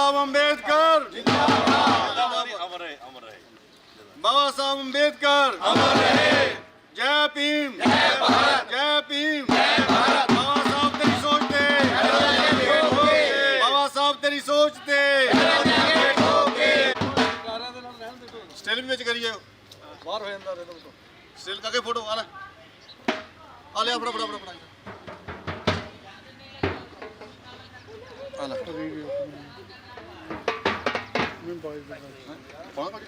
ਬਾਬਾ ਸਾਹਿਬ ਅੰਬੇਦਕਰ। ਅਮਰ ਅਮਰ ਬਾਬਾ ਸਾਹਿਬ ਅੰਬੇਦਕਰ। ਅਮਰ ਰਹੇ ਜੈ ਭੀਮ। ਜੈ ਭਾਰਤ ਜੈ ਭੀਮ। ਜੈ ਭਾਰਤ ਬਾਬਾ ਸਾਹਿਬ ਤੇਰੀ ਸੋਚ ਤੇ। ਬਾਬਾ ਸਾਹਿਬ ਤੇਰੀ ਸੋਚ ਤੇ। ਕਾਰਾਂ ਦੇ ਨਾਲ ਰਹਿਣ ਦੇ ਤੋ ਸਟਿਲ ਵਿੱਚ ਕਰੀਏ। ਬਾਹਰ ਹੋ ਜਾਂਦਾ ਰਿਦਮ ਤੋਂ। ਸਟਿਲ ਕਰਕੇ ਫੋਟੋ ਆ ਲੈ ਆ ਲੈ ਫੜਾ ਫੜਾ ਫੜਾ ਫੜਾ। ਆ ਲੈ। ਬਾਈ ਦਾ ਫੋਨ ਕਰ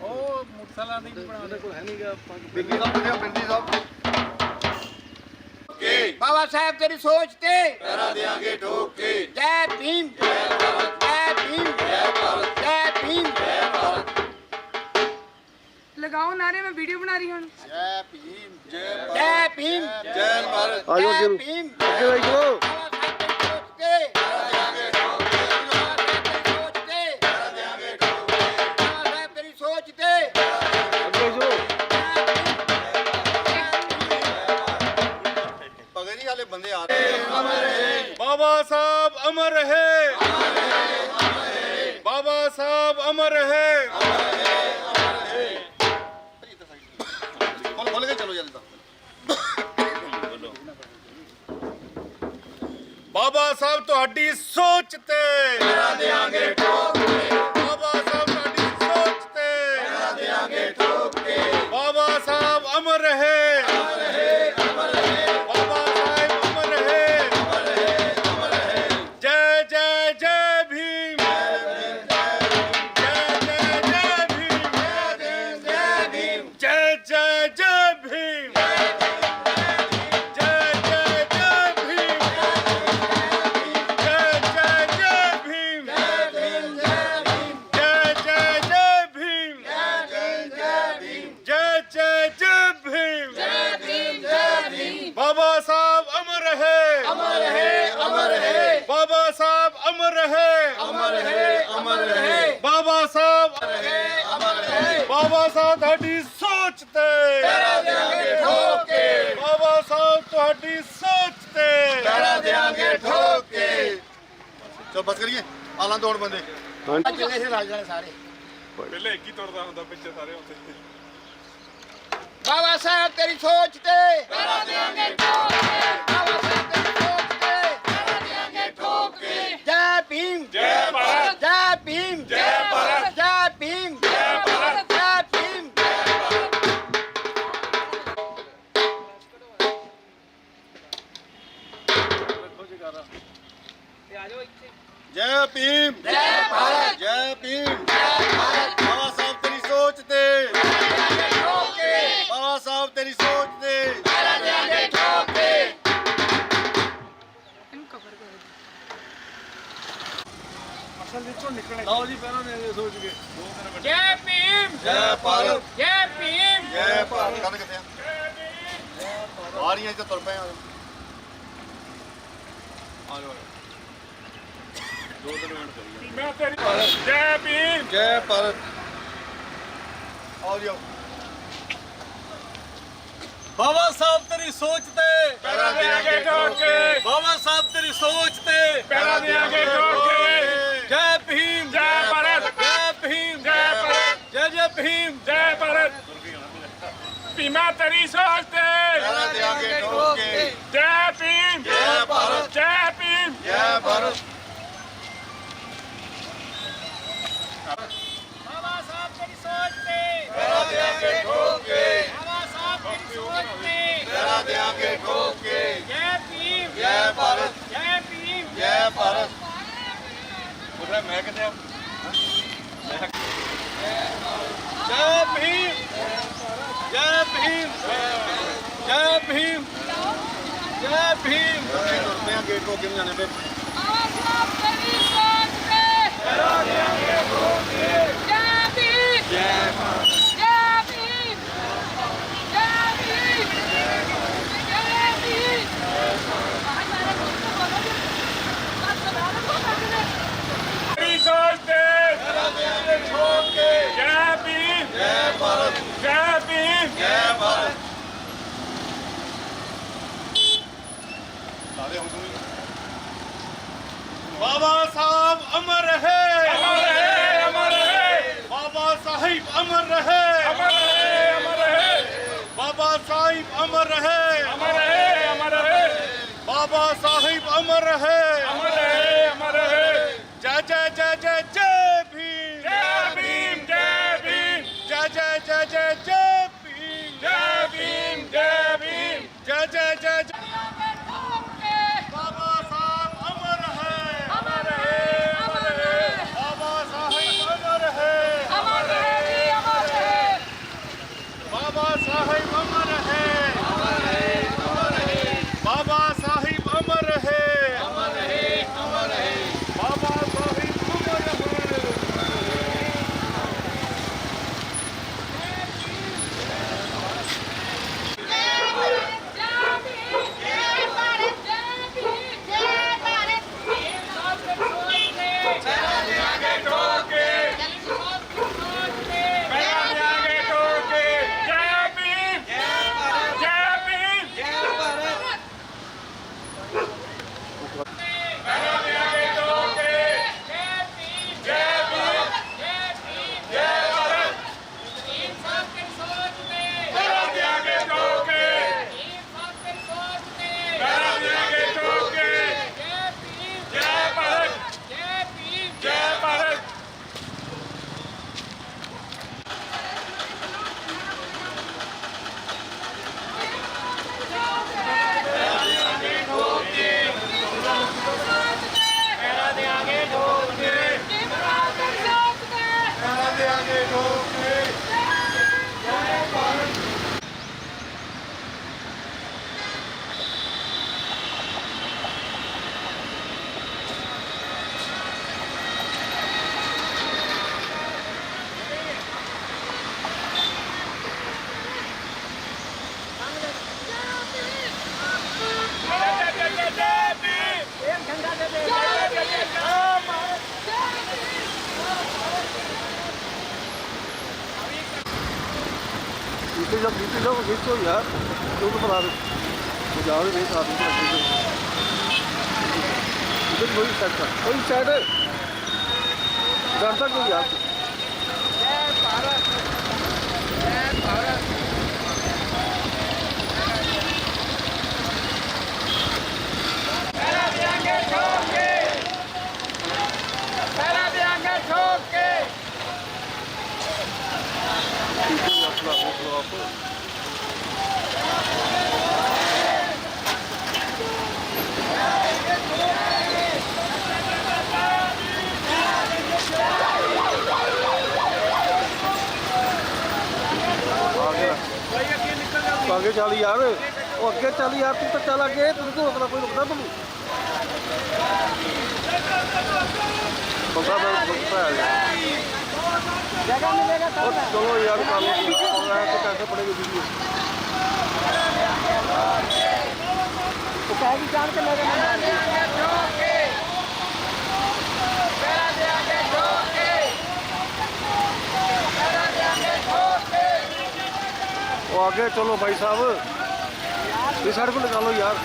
ਉਹ ਮੋਟਰਸਾਈਕਲਾਂ ਦੀ ਵੀ ਬਣਾ ਦੇ। ਕੋਲ ਹੈ ਨਹੀਂਗਾ ਬਿੰਦੀ ਸਾਹਿਬ ਬੁੱਢਿਆ ਬਿੰਦੀ ਸਾਹਿਬ। ਬਾਬਾ ਸਾਹਿਬ ਤੇਰੀ ਸੋਚ ਤੇ। ਪੈਰਾ ਦੇਾਂਗੇ ਠੋਕ। ਕੇ ਜੈ ਭੀਮ। ਜੈ ਭਾਰਤ। ਜੈ ਭੀਮ। ਜੈ ਭਾਰਤ। ਜੈ ਭੀਮ। ਲਗਾਓ ਨਾਰੇ ਮੈਂ ਵੀਡੀਓ ਬਣਾ ਰਹੀ ਹਾਂ ਹੁਣ। ਜੈ ਭੀਮ। ਜੈ ਭਾਰਤ। ਜੈ ਭੀਮ। ਜੈ ਭਾਰਤ। ਆਜੋ ਜੈ ਅੱਗੇ ਭੀਮ। ਅੱਗੇ ਲਾਈ ਚਲੋ ਪਗੜੀ ਬੰਦੇ ਆ ਰਹੇ ਬਾਬਾ ਸਾਹਿਬ ਅਮਰ ਰਹੇ। ਬਾਬਾ ਸਾਹਿਬ ਅਮਰ ਰਹੇ। ਖੋਲ ਕੇ ਚਲੋ ਜਲਦੀ ਬਾਬਾ ਸਾਹਿਬ, ਤੁਹਾਡੀ ਸੋਚ ਤੇ। ਕਰਾ ਦੇਾਂਗੇ ਠੋਕ ਚਲ ਬਸ ਕਰੀਏ? ਆਲਾਂ ਦੋ ਹੁਣ ਬੰਦੇ ਸੇ ਸਾਰੇ। ਪਹਿਲੇ ਇੱਕ ਹੀ ਤੁਰਦਾ ਹੁੰਦਾ ਪਿੱਛੇ ਸਾਰੇ ਉੱਥੇ। ਬਾਬਾ ਸਾਹਿਬ ਤੇਰੀ ਸੋਚ ਤੇ। ਬਾਬਾ ਸਾਹਿਬ ਮੈਂ ਤੇਰੀ ਜੈ ਭੀਮ ਜੈ ਭਾਰਤ ਆਓ ਜੀ ਬਾਬਾ ਸਾਹਿਬ ਤੇਰੀ ਸੋਚ ਤੇ ਕਰਾ ਦੇਾਂਗੇ ਠੋਕ ਕੇ ਬਾਬਾ ਸਾਹਿਬ ਤੇਰੀ ਸੋਚ ਤੇ ਕਰਾ ਦੇਾਂਗੇ ਠੋਕ ਕੇ ਜੈ ਭੀਮ ਜੈ ਭਾਰਤ ਜੈ ਭੀਮ ਜੈ ਭਾਰਤ ਜੈ ਜੈ ਭੀਮ ਜੈ ਭਾਰਤ ਭੀਮਾ ਤੇਰੀ ਸੋਚ ਤੇ ਕਰਾ ਦੇਾਂਗੇ ਠੋਕ ਕੇ ਜੈ ਭੀਮ ਜੈ ਭਾਰਤ ਜੈ ਭੀਮ ਜੈ ਭਾਰਤ ਬਾਬਾ ਸਾਹਿਬ ਤੇਰੀ ਸੋਚ ਤੇ ਕਰਾ ਦੇਾਂਗੇ ਠੋਕ ਕੇ ਬਾਬਾ ਸਾਹਿਬ ਤੇਰੀ ਸੋਚ ਤੇ ਕਰਾ ਦੇਾਂਗੇ ਠੋਕ ਕੇ ਜੈ ਭੀਮ ਜੈ ਭਾਰਤ ਜੈ ਭੀਮ ਜੈ ਭਾਰਤ ਉਧਰ ਮੈਂ ਕਿੱਥੇ ਆ ਜੈ ਭੀਮ ਜੈ ਭੀਮ। ਜੈ ਭੀਮ। ਜੈ ਭੀਮ। ਤੁਰ ਪਏ ਆ ਗੇਟ ਅੱਗੇ ਨੂੰ ਜਾਣੇ ਪਏ ਕੇ। ਜੈ ਭੀਮ। ਜੈ ਭਾਰਤ ਜੈ ਭੀਮ ਜੈ ਭੀਮ ਜੈ ਭੀਮ ਆਹ ਮਾਰਾ ਦੋਸਤ ਬੋਲੋ ਜੀ ਬਾਤ ਸੁਣਾ ਲਓ ਕਰਦੇ ਤੇਰੀ ਸੋਚ ਤੇ ਕਰਾ ਦੇਾਂਗੇ ਠੋਕ ਕੇ ਜੈ ਭੀਮ ਜੈ ਭਾਰਤ ਜੈ ਭੀਮ ਜੈ ਭਾਰਤ ਬਾਬਾ ਸਾਹਿਬ ਅਮਰ ਰਹੇ। ਅਮਰ ਰਹੇ ਅਮਰ ਰਹੇ। ਬਾਬਾ ਸਾਹਿਬ ਅਮਰ ਰਹੇ। ਅਮਰ ਰਹੇ ਅਮਰ ਰਹੇ। ਬਾਬਾ ਸਾਹਿਬ ਅਮਰ ਰਹੇ। ਅਮਰ ਰਹੇ ਅਮਰ ਰਹੇ। ਬਾਬਾ ਸਾਹਿਬ ਅਮਰ ਰਹੇ। ਅਮਰ पीछे जब पीछे जाओ खींचो यार क्यों तो बना रहे जाओ नहीं साथ में इधर वही साइड का वही साइड है डरता क्यों यार Oklava, Oklava. ਅੱਗੇ ਚੱਲ ਯਾਰ ਉਹ ਅੱਗੇ ਚੱਲ ਯਾਰ ਤੂੰ ਤਾਂ ਚੱਲ ਅੱਗੇ ਤੂੰ ਕਿਉਂ ਰੁਕਦਾ ਕੋਈ ਰੁਕਦਾ ਤੂੰ ਬੰਦਾ ਬੰਦਾ ਜਗ੍ਹਾ ਮਿਲੇਗਾ ਤਾਂ ਚਲੋ ਯਾਰ ਕੰਮ रहा है तो कैसे पड़ेगी वीडियो तो कह विचार के लगे आगे चलो भाई साहब ये साइड को निकालो यार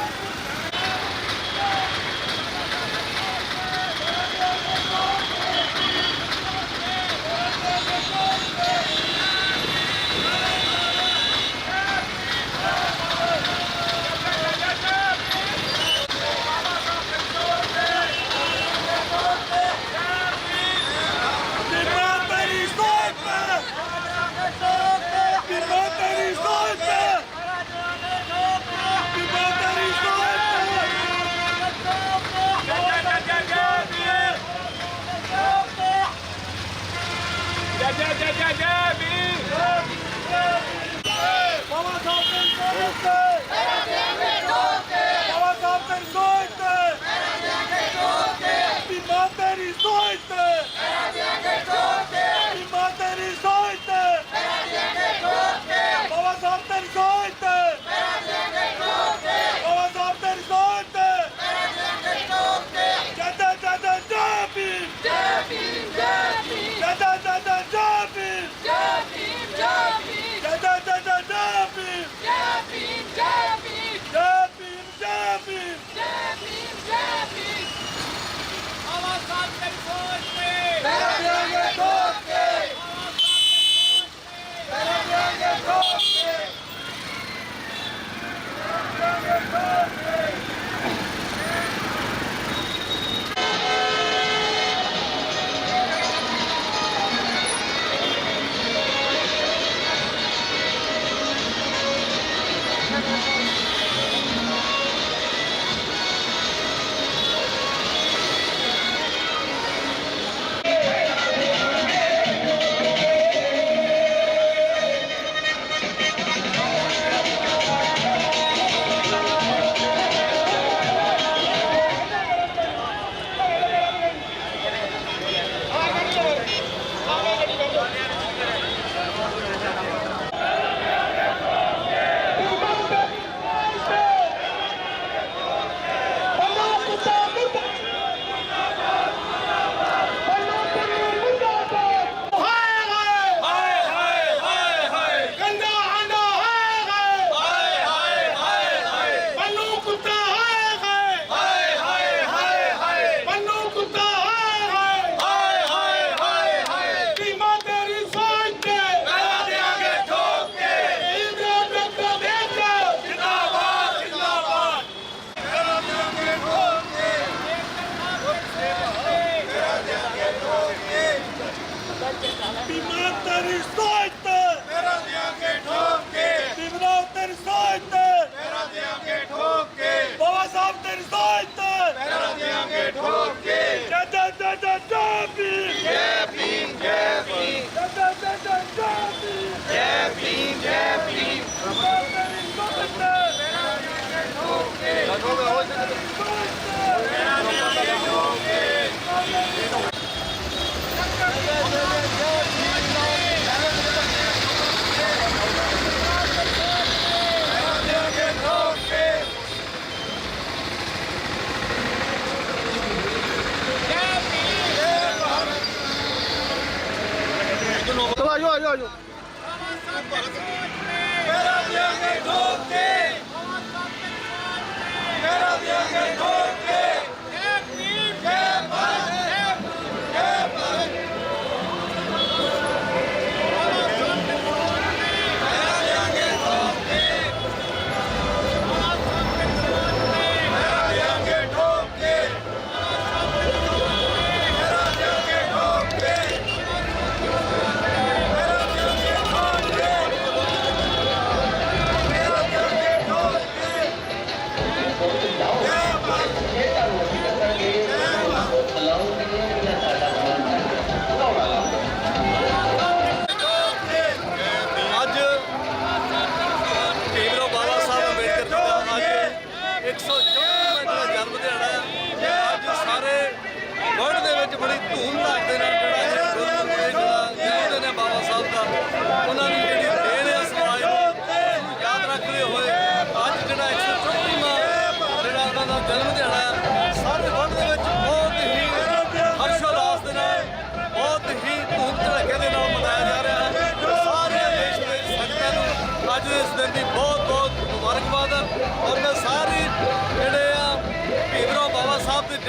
Go!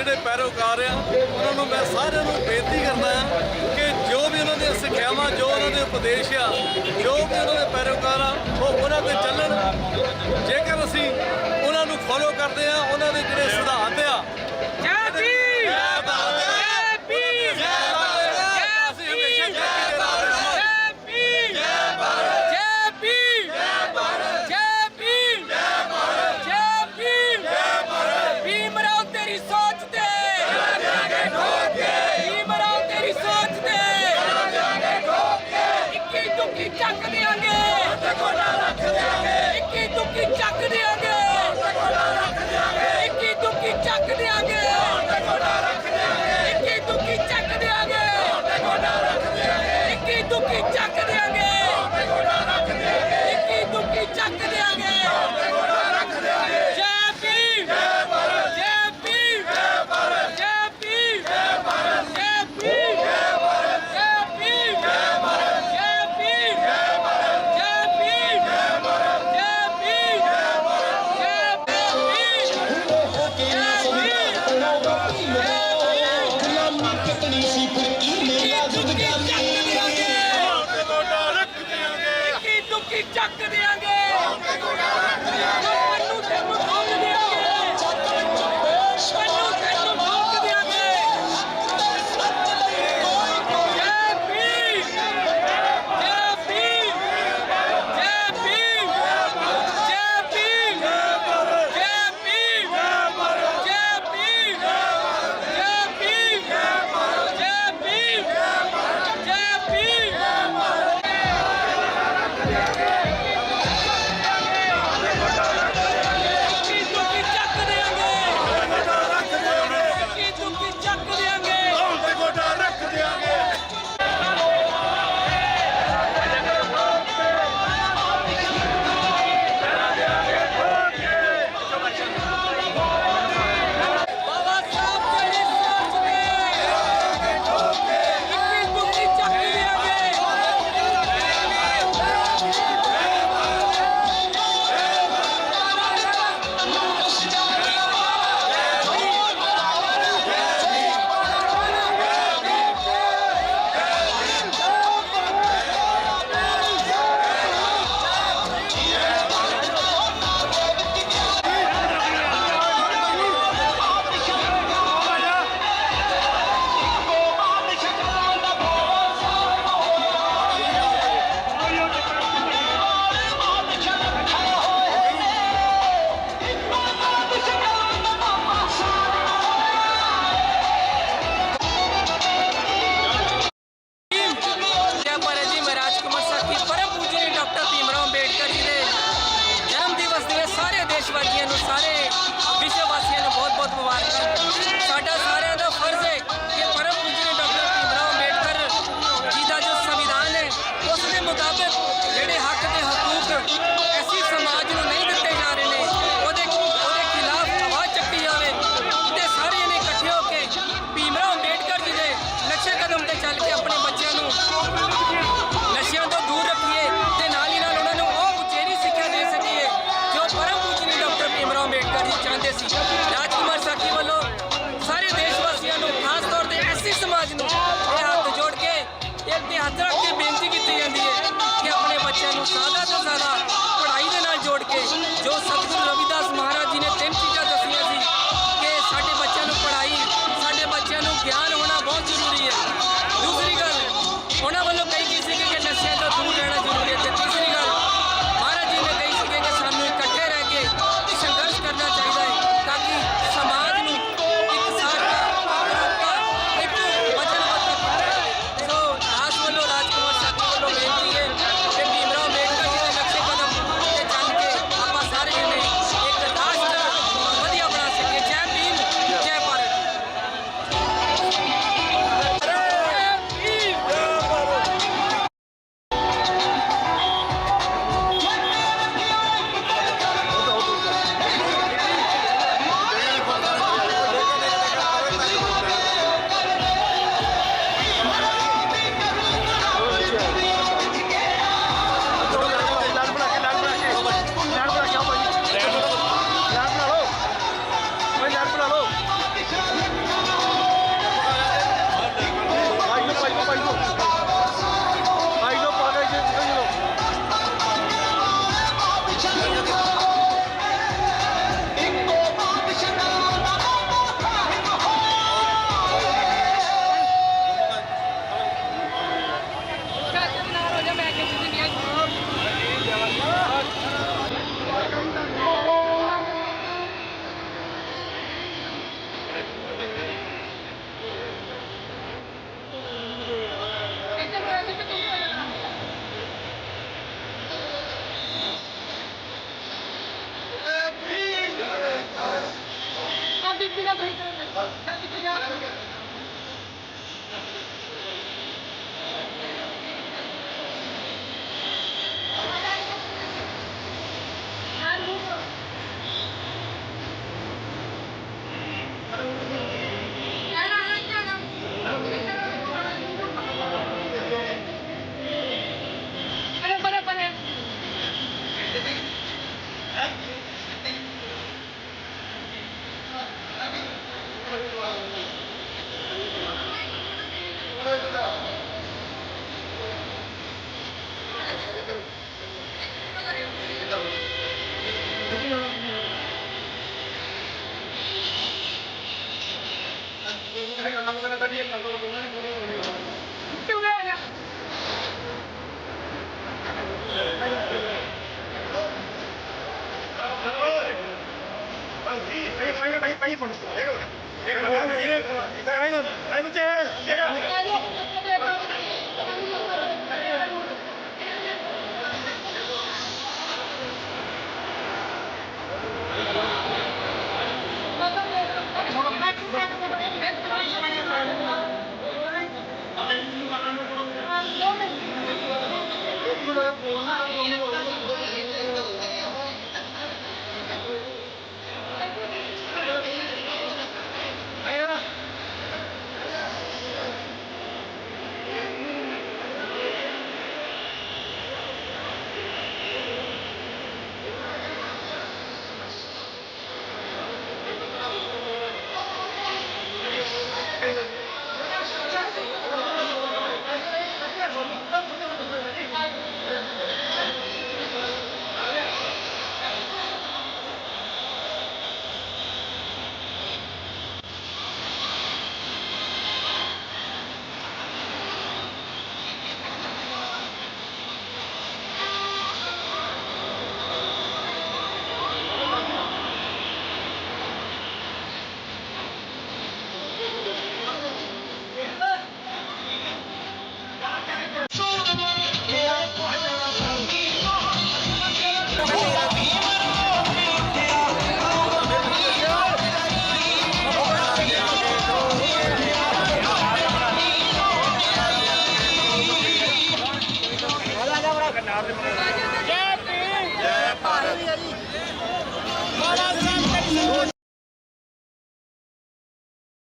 ਜਿਹੜੇ ਪੈਰੋਕਾਰ ਆ, ਉਹਨਾਂ ਨੂੰ ਮੈਂ ਸਾਰਿਆਂ ਨੂੰ ਬੇਨਤੀ ਕਰਦਾ ਹਾਂ ਕਿ ਜੋ ਵੀ ਉਹਨਾਂ ਦੀਆਂ ਸਿੱਖਿਆਵਾਂ, ਜੋ ਉਹਨਾਂ ਦੇ ਉਪਦੇਸ਼ ਆ, ਜੋ ਵੀ ਉਹਨਾਂ ਦੇ ਪੈਰੋਕਾਰ ਆ, ਉਹ ਉਹਨਾਂ ਤੇ ਚੱਲਣ। ਜੇਕਰ ਅਸੀਂ ਉਹਨਾਂ ਨੂੰ ਫੋਲੋ ਕਰਦੇ ਆ ਉਹਨਾਂ ਦੇ ਜਿਹੜੇ